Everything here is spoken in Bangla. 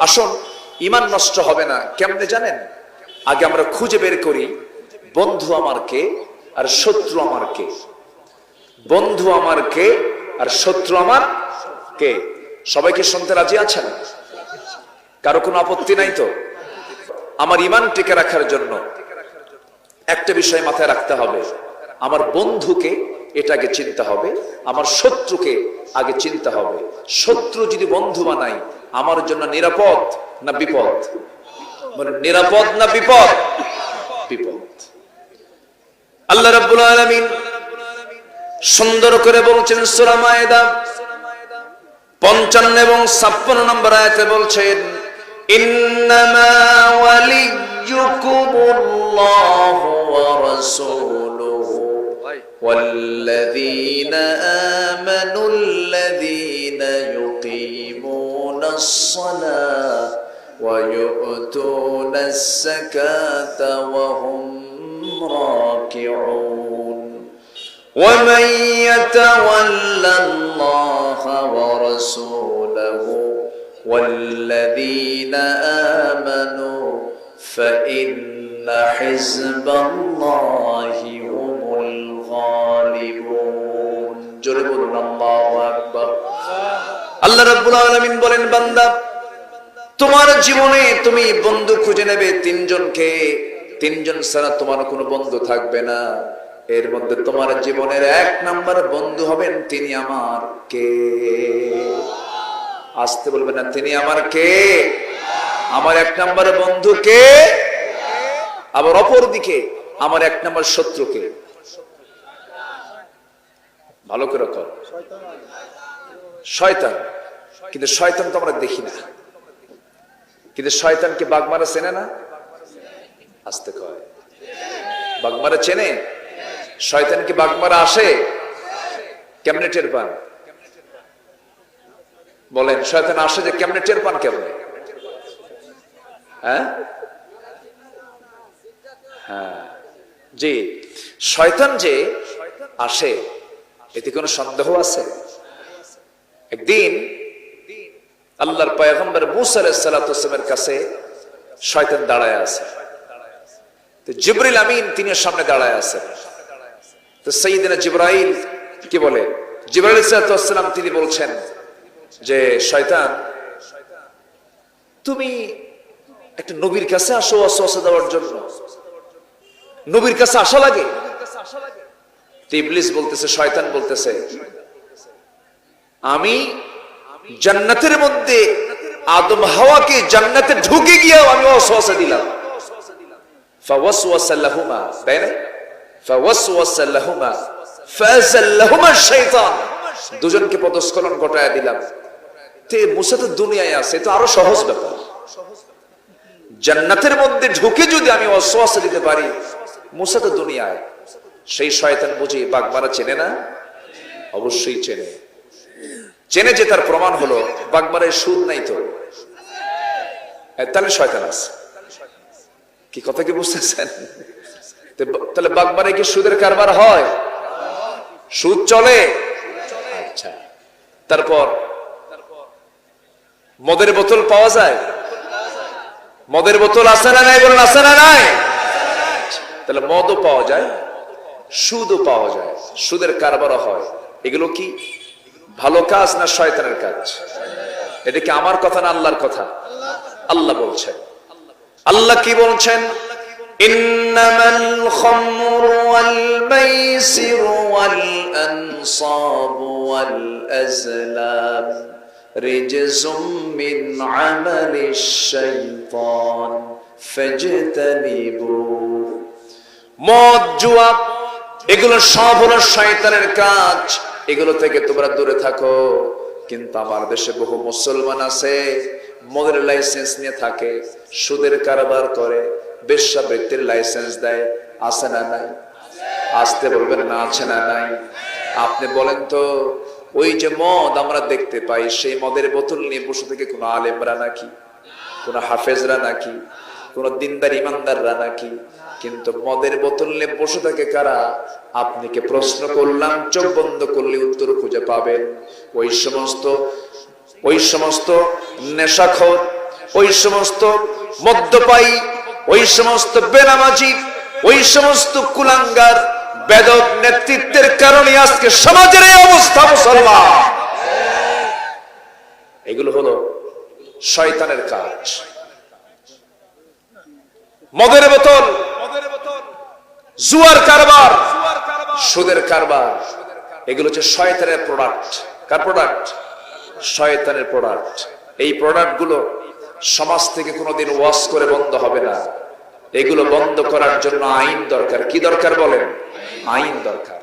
আসুন ইমান নষ্ট হবে না। কেমনে জানেন? আগে আমরা খুঁজে বের করি, বন্ধু আমার কে আর শত্রু আমার কে। বন্ধু আমার কে আর শত্রু আমার কে। সবাইকে শুনতে রাজি আছেন? কারও কোনো আপত্তি নাই তো? আমার ইমান টিকে রাখার জন্য একটা বিষয় মাথায় রাখতে হবে। আমার বন্ধুকে এটা আগে চিনতে হবে, আমার শত্রুকে আগে চিনতে হবে। শত্রু যদি বন্ধু বানাই আমার জন্য নিরাপদ না বিপদ? মানে নিরাপদ না বিপদ? বিপদ। আল্লাহ রাব্বুল আলামিন সুন্দর করে বলছেন, সূরা মায়েদা পঞ্চান্ন এবং ছাপ্পান্ন নম্বর আয়াতে বলছেন, ইন্নামা ওয়ালিয়্যুকুমুল্লাহু ওয়া রাসূলুহু والذين آمنوا الذين يقيمون الصلاة ويؤتون الزكاة وهم راكعون. ومن يتول الله ورسوله والذين آمنوا فإن حزب الله জোরে বলুন, আল্লাহু আকবার। আল্লাহ রাব্বুল আলামিন বলেন, বান্দা, তোমার জীবনে তুমি বন্ধু খুঁজে নেবে তিনজনকে। তিনজন ছাড়া তোমার কোনো বন্ধু থাকবে না। এর মধ্যে তোমার জীবনের এক নাম্বার বন্ধু হবেন তিনি আমার কে? আসতে বলবে না, তিনি আমার কে? আমার এক নাম্বার বন্ধু কে? আবার অপর দিকে আমার এক নাম্বার শত্রু কে? ভালো করে কর। শয়তান। কিন্তু শয়তান তো আমরা দেখি না। কিন্তু শয়তানকে বাগমারা চেনে না? আসতে কয়। বাগমারা চেনে? শয়তানকে বাগমারা আসে? কেমনে টের পান? বলেন, শয়তান আসে যে কেমনে টের পান কেমনে? হ্যাঁ? হ্যাঁ। জি, শয়তান যে আসে এতে কোনো সন্দেহ আছে? একদিন আল্লাহর পয়গম্বর মুসা আলাইহিসসালামের কাছে শয়তান দাঁড়ায় আছে। জিবরিল আমিন তিনি সামনে দাঁড়ায় আছেন। তো সঈদিনা জিব্রাইল কি বলে? জিব্রাইল সালাম তিনি বলছেন যে, শয়তান, তুমি একটা নবীর কাছে আসো অসুস্থ দেওয়ার জন্য। নবীর কাছে আসা লাগে? ইবলিস বলতেছে, শয়তান বলতেছে, আমি জান্নাতের মধ্যে আদম হাওয়াকে জান্নাতে ঢুকে গিয়ে আমি অসহসে দিলাম। দুজনকে পদস্খলন ঘটায় দিলাম। তে মুসা তো দুনিয়ায় আছে তো আরও সহজ ব্যাপার। জান্নাতের মধ্যে ঢুকে যদি আমি অসহসে দিতে পারি, মুসা তো দুনিয়ায়। সেই শয়তান বুঝি বাগমারা চেনে না? অবশ্যই চেনে। চেনে যে তার প্রমাণ হলো বাগমারের সুদ নাই তো। তাহলে শয়তান আছে। কি কথা কি বুঝতেছেন? তাহলে বাগবারে কি সুদের কারবার হয়? সুদ চলে। আচ্ছা। তারপর? মদের বোতল পাওয়া যায়? মদের বোতল আছে না নাই বলেন, আছে না নাই? তাহলে মদও পাওয়া যায়। সুদও পাওয়া যায়, সুদের কারবারও হয়। এগুলো কি? ভালো কাজ না শয়তানের কাজ? এটা কি আমার কথা না আল্লাহর কথা? আল্লাহ বলছেন। আল্লাহ কি বলছেন? ওয়াল মাইসিরু ওয়াল আনসাবু ওয়াল আজলাম রিজসুম মিন আমালিশ শাইতান মদ জুয়া এগুলো সব হলো শয়তানের কাজ। এগুলো থেকে তোমরা দূরে থাকো। কিন্তু আমার দেশে বহু মুসলমান আছে, মদের লাইসেন্স নিয়ে থাকে, সুদের কারবার করে বেশ্যাবৃত্তির লাইসেন্স দেয়। আছে না নাই? আসতে বলবেন না, আছে না নাই? আপনি বলেন তো, ওই যে মদ আমরা দেখতে পাই, সেই মদের বোতল নিয়ে বসে থেকে কোনো আলেমরা নাকি? কোনো হাফেজরা নাকি? কোন দিনদার ইমানদাররা নাকি? কিন্তু মদের বোতল নিয়ে বসে থাকে কারা? আপনাকে প্রশ্ন করলাম, চোখ বন্ধ করলে উত্তর খুঁজে পাবেন। ওই সমস্ত ওই সমস্ত নেশাখোর, ওই সমস্ত মদ্যপায়ী, ওই সমস্ত বেনামাজি, ওই সমস্ত কুলাঙ্গার বেদক নেতৃত্বের কারণে আজকে সমাজের এই অবস্থা মুসলমান। এগুলো হলো শয়তানের কাজ। মদের বোতল জুয়ার কারবার সুদের কারবার। এগুলো হচ্ছে শয়তানের প্রোডাক্ট কার প্রোডাক্ট শয়তানের প্রোডাক্ট এই প্রোডাক্টগুলো সমাজ থেকে কোনোদিন ওয়াশ করে বন্ধ হবে না। এগুলো বন্ধ করার জন্য আইন দরকার। কি দরকার বলেন? আইন দরকার।